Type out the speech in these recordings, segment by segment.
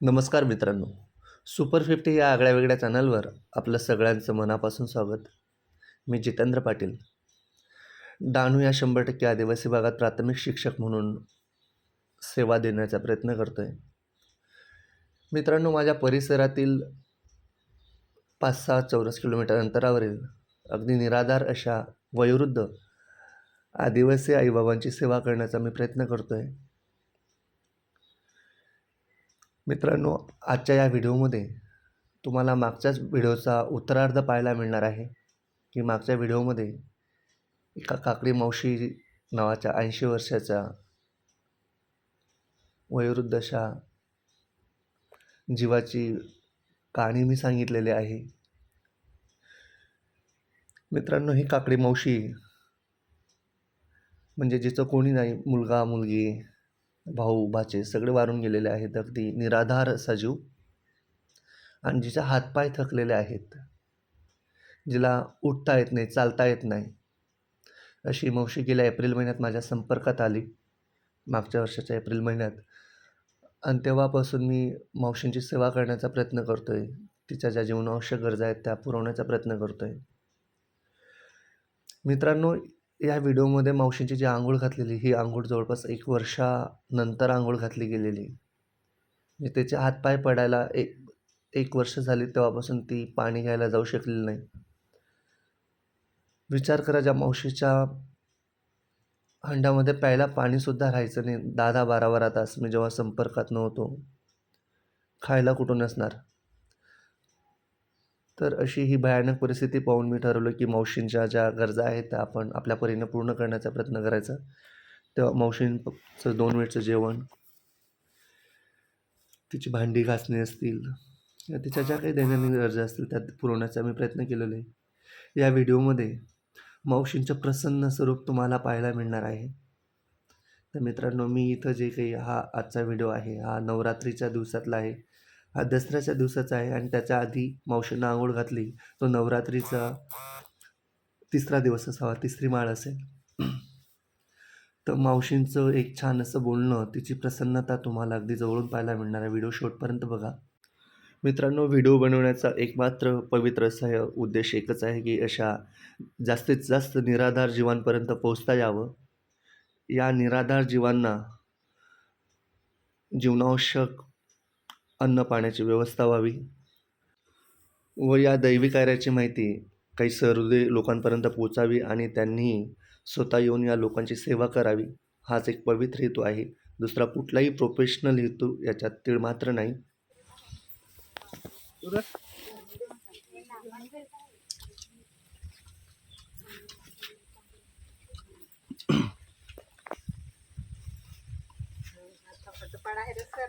नमस्कार मित्रांनो. Super fifty या आगळ्या वेगळ्या चॅनलवर आपलं सगळ्यांचं मनापासून स्वागत. मी जितेंद्र पाटील. डानू या शंभर टक्के आदिवासी भागात प्राथमिक शिक्षक म्हणून सेवा देण्याचा प्रयत्न करतो आहे मित्रांनो माझ्या परिसरातील पाच सहा चौरस किलोमीटर अंतरावरील अगदी निराधार अशा वयोवृद्ध आदिवासी आईबाबांची सेवा करण्याचा मी प्रयत्न करतो आहे मित्रांनो आजच्या या व्हिडिओमध्ये तुम्हाला मागच्याच व्हिडिओचा उत्तरार्ध पाहायला मिळणार आहे की मागच्या व्हिडिओमध्ये एका काकडी मावशी नावाच्या ऐंशी वर्षाच्या वयोवृद्ध अशा जीवाची कहाणी मी सांगितलेली आहे. मित्रांनो ही काकडी मावशी म्हणजे जिचं कोणी नाही मुलगा मुलगी भाऊ भाचे सगळे वारून गेलेले आहेत. अगदी निराधार सजीव. आणि जिचे हातपाय थकलेले आहेत. जिला उठता येत नाही चालता येत नाही. अशी मावशी गेल्या एप्रिल महिन्यात माझ्या संपर्कात आली. मागच्या वर्षाच्या एप्रिल महिन्यात. आणि तेव्हापासून मी मावशींची सेवा करण्याचा प्रयत्न करतो आहे तिच्या ज्या जीवनावश्यक गरजा आहेत त्या पुरवण्याचा प्रयत्न करतो आहे मित्रांनो या व्हिडिओमध्ये मावशींची जी आंघोळ घातलेली ही आंघोळ जवळपास एक वर्षानंतर आंघोळ घातली गेलेली. म्हणजे त्याचे हातपाय पडायला एक एक वर्ष झाली तेव्हापासून ती पाणी घ्यायला जाऊ शकलेली नाही. विचार करा ज्या मावशीच्या हंड्यामध्ये प्यायला पाणीसुद्धा राहायचं नाही. दहा दहा बारा बारा तास मी जेव्हा संपर्कात नव्हतो खायला कुठून असणार? तर अशी ही भयानक परिस्थिती पाहून मी ठरवलं की मावशींच्या ज्या गरजा आहेत त्या आपण आपल्या परीने पूर्ण करण्याचा प्रयत्न करायचा. तेव्हा मावशींचं दोन वेळचं जेवण तिची भांडी घासणे असतील तिच्या ज्या काही दैनंदिन गरजा असतील त्या पुरवण्याचा मी प्रयत्न केलेला आहे. या व्हिडिओमध्ये मावशींचं प्रसन्न स्वरूप तुम्हाला पाहायला मिळणार आहे. तर मित्रांनो मी इथं जे काही हा आजचा व्हिडिओ आहे हा नवरात्रीच्या दिवसातला आहे हा दसऱ्याच्या दिवसाचा आहे आणि त्याच्या आधी मावशींना आंघोळ घातली. तो नवरात्रीचा तिसरा दिवस असावा तिसरी माळ असेल. तर मावशींचं एक छान असं बोलणं तिची प्रसन्नता तुम्हाला अगदी जवळून पाहायला मिळणार आहे. व्हिडिओ शेवटपर्यंत बघा. मित्रांनो व्हिडिओ बनवण्याचा एकमात्र पवित्र सह उद्देश एकच आहे की अशा जास्तीत जास्त निराधार जीवांपर्यंत पोहोचता यावं. या निराधार जीवांना जीवनावश्यक अन्न पाण्याची व्यवस्था व्हावी व या दैवी कार्याची माहिती काही सहृदय लोकांपर्यंत पोचावी आणि त्यांनी स्वतः येऊन या लोकांची सेवा करावी हाच एक पवित्र हेतू आहे. दुसरा कुठलाही प्रोफेशनल हेतू याच्यात तीळ मात्र नाही.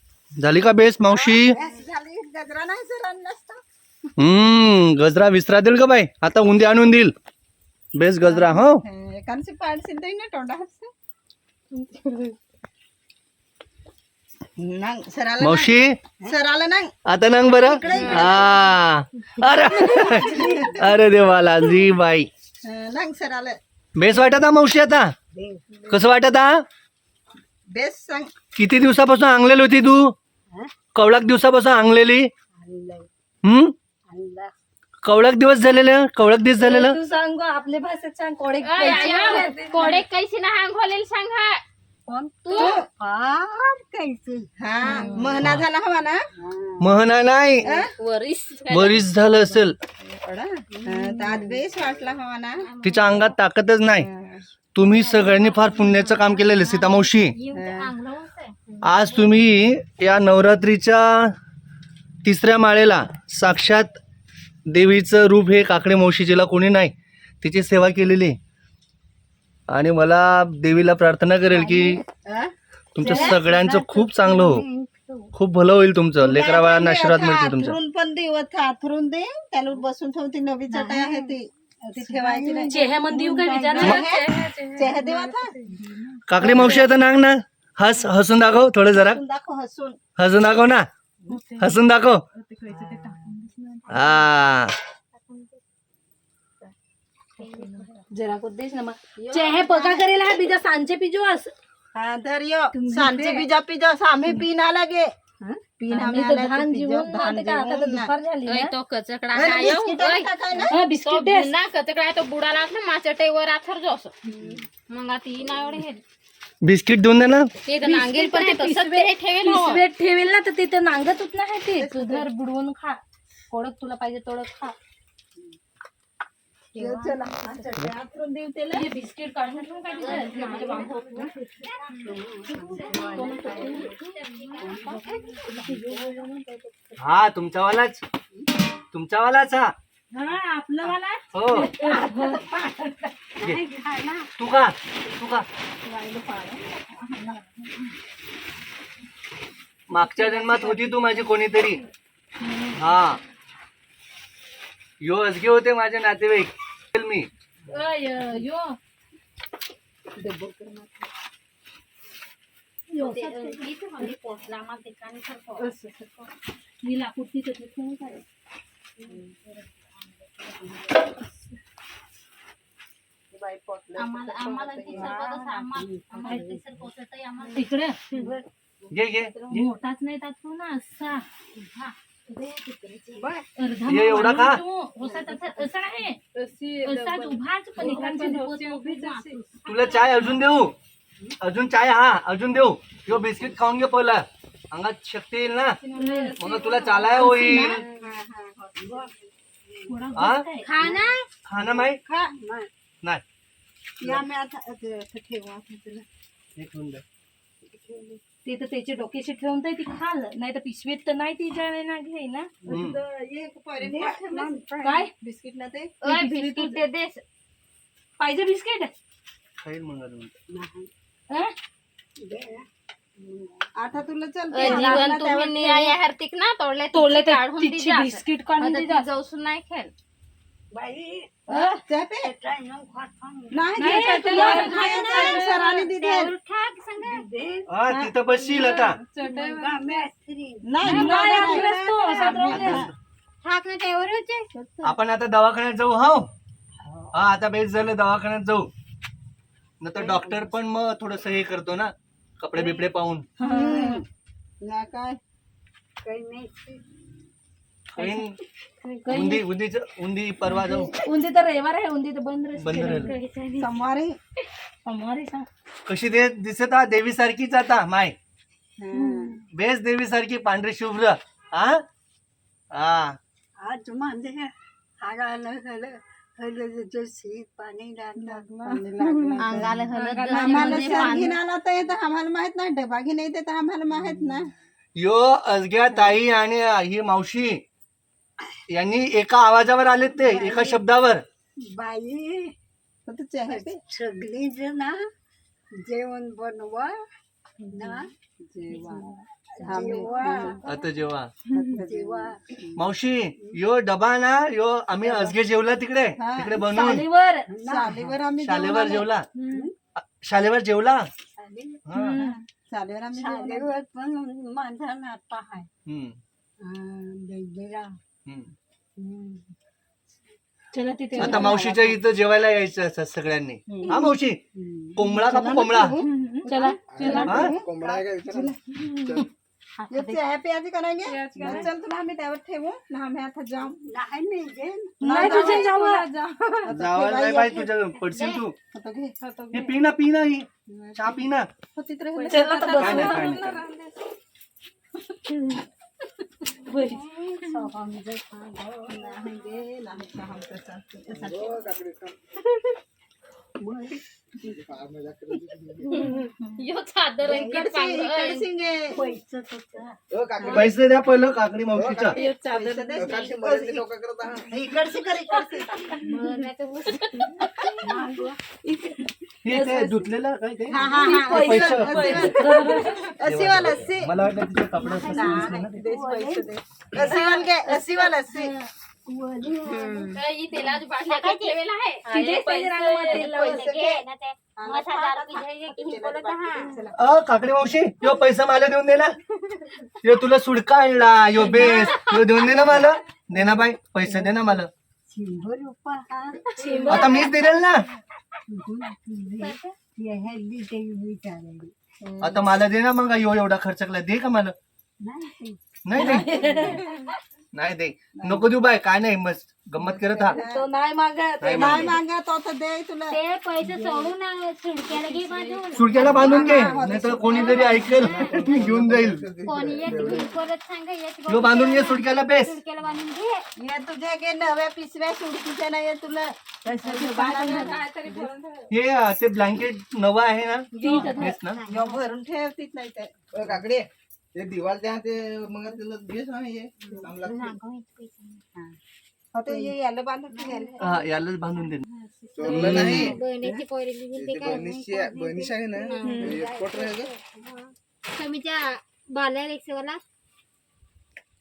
झाली का बेस मावशी? झाली. गजरा नाही सर नसता हम्म गजरा विसरा देईल का बाई? आता उंदी आणून देईल. बेस गजरा हो? मावशी? आता नांग बरं? हा. अरे अरे देवाला जी बाई. नाही सर आलं बेस वाटत मावशी आता? कसं वाटत हा बेस सांग. किती दिवसापासून अंगलेली होती तू? कवळाक दिवसापासून अंगलेली हम्म? कवळाक दिवस झालेलं? कवळाक दिवस झालेलं? तू सांग गं, आपल्या भाषेत सांग कोडे कोडे कैसी ना हांग होलेल सांग हा. तू? हा महिना झाला हवा ना? महना नाही. वरीस. बरीच झालं असेल. थोडा हं, तर आज बेस वाटला हवा ना? तिच्या अंगात ताकदच नाही. तुम्ही सगळ्यांनी फार पुण्याचं काम केलेलं आहे, सीता मावशी. आज तुम्ही या नवरात्रीच्या तिसऱ्या माळेला साक्षात देवीचं रूप हे काकडे मावशीजीला कोणी नाही तिची सेवा केलेली आहे. आणि मला देवीला प्रार्थना करेल की? तुमच्या सगळ्यांचं खूप चांगलं हो. खूप भलं होईल तुमचं. लेकरा बाळांना आशीर्वाद मिळतील हाथरून पण दिवत हाथरून दे. त्याला बसून ठेवून ती नवी चटाई आहे ती. ती हा. काकडे मावशी आता नांग ना? हस हसून दाखव थोडं जरा। हसून दाखव ना? हसून दाखव हा जरा को देश ना चेहे पका करेला हा बीजा सांचे पिजो अस हा सांचे पिजा पिजा आम्ही पिना लागे। पीन आम्ही तर धान जीवन धान आता. दुपार झाली ना तो कचकडा अरे, काय हो? बिस्किट ओय, आणि काय ना? हा तो बिस्किट आहे. ना कचकडा तो बुडाला असला माचटेवर आथर जो असं मग आता ही नाही एवढे हे बिस्किट देऊन दे ना ते तर नांगेल पण ते तसंच ते ठेवेल हो. ठेवेल ना तर तिथे नांगतच नाही ते तू जर बुडवून खा कोडक तुला पाहिजे तेवढं खा ये चला, अच्छा, ते आतरून देऊ त्याला. हे बिस्किट काढून? माझ्या बांबू. हा तुमचावालाच तुमचावालाच हा. हा आपलं मला हो. तू का तू का मागच्या जन्मात होती तू माझी कोणीतरी. हा. यो असगे होते माझे नातेवाईक. मी. यो. इकडे. घे घे. मोठाच नाही टाकतो ना असा. अर्धा ये एवढा का? आहे. तुला चाय अजून देऊ अजून चाय हा अजून देऊ यो बिस्किट खाऊन घे पहिला अंगात शक्ती येईल ना मग तुला चालाय होईल थोडा हा? जास्त आहे. खाणं माही खा, नाही. या मी आता ते- ते ठेवू आता तुला. एक मिनिट. ते तर त्याचे डोक्याशी ठेवून तर ती खाल नाही तर पिशवीत तर नाही ती ज्या ना घे ना. काय? बिस्किट ना ते. बिस्किट दे दे. पाहिजे बिस्किट? खाईल. हं? आता तुला चल जीवन तुम्ही निया या हर्तिक ना तोडले तोडले काढून. बिस्किट काढून जाऊसून नाही खेळ हं? नाही नाही, खायचं आहे, सरांनी दिले. हा तिथं बसशील आता. नाही नाही, तुला नाही, नाही. आपलाच तो, असा तो आता. आपण आता दवाखान्यात जाऊ हो. हा आता बेस झालं दवाखान्यात जाऊ. नंतर डॉक्टर पण मग थोडस हे करतो ना कपडे बिपडे पाहून. नाही काय? काही उंदी उंदीच उंदी परवा जाऊ उंदी तर रविवार आहे उंदी तर बंद बंद राहिलं. सोमवारी सोमवारी सांग कशी दे दिसत हा देवी सारखीच आता माय हम्म. बेस देवी सारखी पांढरी शुभ्र हा हा आज म्हणजे हल शीत पाणी लागलं. अंगाला आम्हाला म्हणजे सर. घेऊन आला तर येतं आम्हाला माहीत नाही डबा घेऊन येते तर आम्हाला माहीत नाही यो अजग्या ताई आणि ही मावशी यांनी एका आवाजावर आलेत ते एका शब्दावर. बाई. सगळी जण जेवण बनवा ना? जेवा. आता जेव्हा जेवा. मावशी यो डबा ना यो आम्ही अजगे जेवला तिकडे. तिकडे बनवून. चालीवर शालेवर आम्ही शालेवर जेवण जेवला. शालेवर जेवला? हा. आलो. शालेवर आम्ही आलो. शाळेवर पण माझा नाता आहे. हम्म, हा. चला तिथे आता मावशीच्या इथं जेवायला यायचं असं सगळ्यांनी. हा मावशी? कोंबडा कापू कोंबडा. चला हा? प्याजी तुला आम्ही त्यावर ठेवू. ना आम्ही आता जाऊ. नाही मी घेईन नाही तुझे जावं जावं नाही बाई तुझ्या पडशील तू. घे. हे पी ना पी ना ही चहा पी ना हो, तर काय नाही, काय नाही. बरी. Chaud. On ça fait. पैसे तुझा पैसे द्या पहिलं काकडी मावशीच्या. हे काय धुतलेलं काय ते हा हा हा. पैसे. मला वाटलं तिचे कपडे ही अ काकडी मावशी यो पैसा मला देऊन दे ना. यो तुला सुडका आणला यो बेस यो देऊन दे ना मला. दे ना बाई पैसे दे ना मला. हा आता मीच दिलेल ना. हे आता मला दे ना मग यो एवढा खर्च केला दे का मला? नाही नाही. नाही दे. नको देऊ बाय काय नाही मस्त. गंमत करत हा तो नाही मागत नाही नाही मागत. मागत तो तर दे तुला. ते पैसे सोडून आ, सुडक्याला घे बांधून. सुडक्याला बांधून घे. नाही तर कोणीतरी ऐकेल घेऊन जाईल. कोणी एक घे परत सांगा एक लो बांधून घे सुडक्याला बेस. सुडक्याला बांधून घे. हे तुझे गे नव्या पिशव्या सुडकीच्या नाही तुला. हे अं, ते ब्लँकेट नवं आहे ना? भरून ठेवतीच नाही काकडे ते दिवाल त्या ते मग त्याला हे. चांगला सांगा हो. ते हे याला बांधून ठेवायला. हा यालाच बांधून दे चोरलं नाही बहिणीची पोरी दिली ते ते काय? बहिणीशी बहिणीशी आहे ना? ते पोट आहे का? कमीच्या बाल्या रिक्षावाला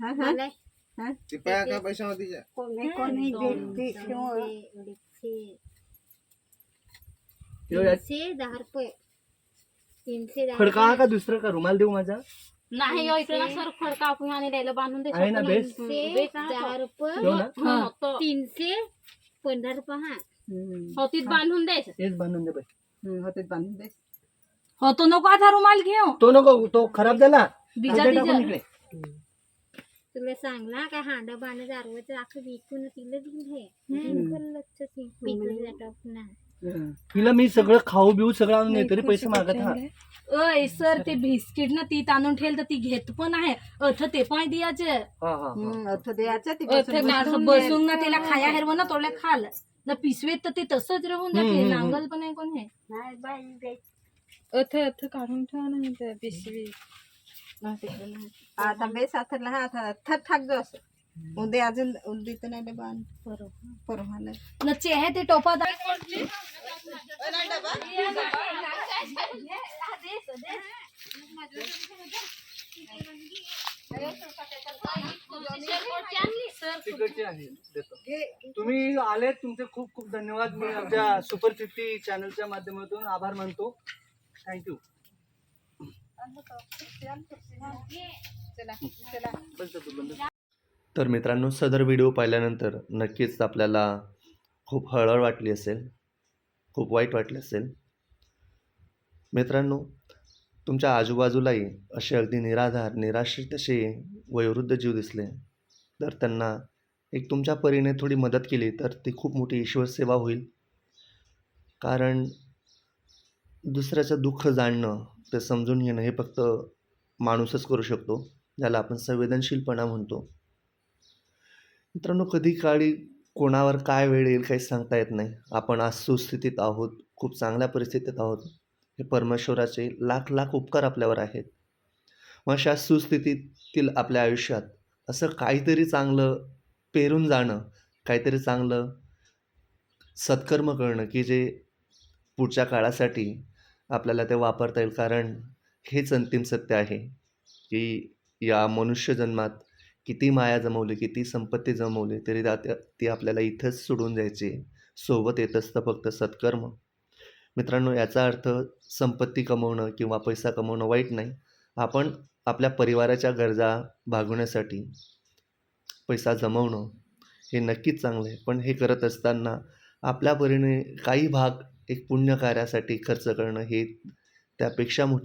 हा, हा. बाल्या? ते पाया का पैसा तिच्या कोणी कोणी देते तीनशे दहा रुपये. तीनशे दहा फडका का दुसरं का रुमाल देऊ माझा. नाही हो, इकडे सर आणि द्यायला बांधून आहे ना बेस? तीनशे दहा रुपये. ठेव ना. तीनशे पंधरा रुपये हा. हो बांधून द्यायचं तेच बांधून दे बाई. हम्म, हो बांधून दे. हो तो नको आता रुमाल घेऊ. तो नको तो खराब झाला. बिजा अर्धे टाकून बिजा इकडे. तुला सांगला काय हांडा बांधा दारवाचं आखं विकून तिला दिलं हे लक्ष पिकलं तिला मी सगळं खाऊ बिऊ सगळं आणून तरी पैसे मागत हा. अय सर ते बिस्किट ना ती ताणून ठेल तर ती घेत पण आहे. अथ ते पण द्यायचे हा हा हा. हम्म, अर्थ द्यायचं ती अथ बसून बसून ना तिला खाया हेरव ना तोले खाल. ना पिसवेत तर ते तसंच राहून जाते हम्म, हम्म. नांगल पण आहे कोण हे? नाही बाई देते. अथ अथ काढून ठेवा ना पिशवी. आता बेस आता हा आता थर ठाक जो असं. उद्या अजून उद्या तर नाही बाँध परवा नाही न चेहे ते टोपा तिकडचे आहे देतो. तुम्ही आले तुमचे खूप खूप धन्यवाद. मी आमच्या सुपर फिफ्टी चॅनलच्या माध्यमातून आभार मानतो. थँक्यू तर मित्रांनो सदर व्हिडिओ पाहिल्यानंतर नक्कीच आपल्याला खूप हळहळ वाटली असेल खूप वाईट वाटले असेल. मित्रांनो तुमच्या आजूबाजूलाही असे अगदी निराधार निराश्रित असे वयोवृद्ध जीव दिसले. तर त्यांना एक तुमच्या परीने थोडी मदत केली तर ती खूप मोठी ईश्वरसेवा होईल. कारण दुसऱ्याचं दुःख जाणणं ते समजून घेणं हे फक्त माणूसच करू शकतो ज्याला आपण संवेदनशीलपणा म्हणतो. मित्रांनो कधी काळी कोणावर काय वेळ येईल काही सांगता येत नाही. आपण आज सुस्थितीत आहोत खूप चांगल्या परिस्थितीत आहोत. हे परमेश्वराचे लाख लाख उपकार आपल्यावर आहेत. मग अशा सुस्थितीतील आपल्या आयुष्यात असं काहीतरी चांगलं पेरून जाणं काहीतरी चांगलं सत्कर्म करणं की जे पुढच्या काळासाठी आपल्याला ते वापरता येईल. कारण हेच अंतिम सत्य आहे की या मनुष्य जन्मात किती माया जमवली किती संपत्ती जमवली तरी त्या ती आपल्याला इथंच सोडून जायची सोबत येत असतं फक्त सत्कर्म. मित्रांनो याचा अर्थ संपत्ती कमवणं किंवा पैसा कमवणं वाईट नाही. आपण आपल्या परिवाराच्या गरजा भागवण्यासाठी पैसा जमवणं हे नक्कीच चांगलं आहे. पण हे करत असताना आपल्या परीने काही भाग एक पुण्यकार्यासाठी खर्च करणं हे त्यापेक्षा मोठी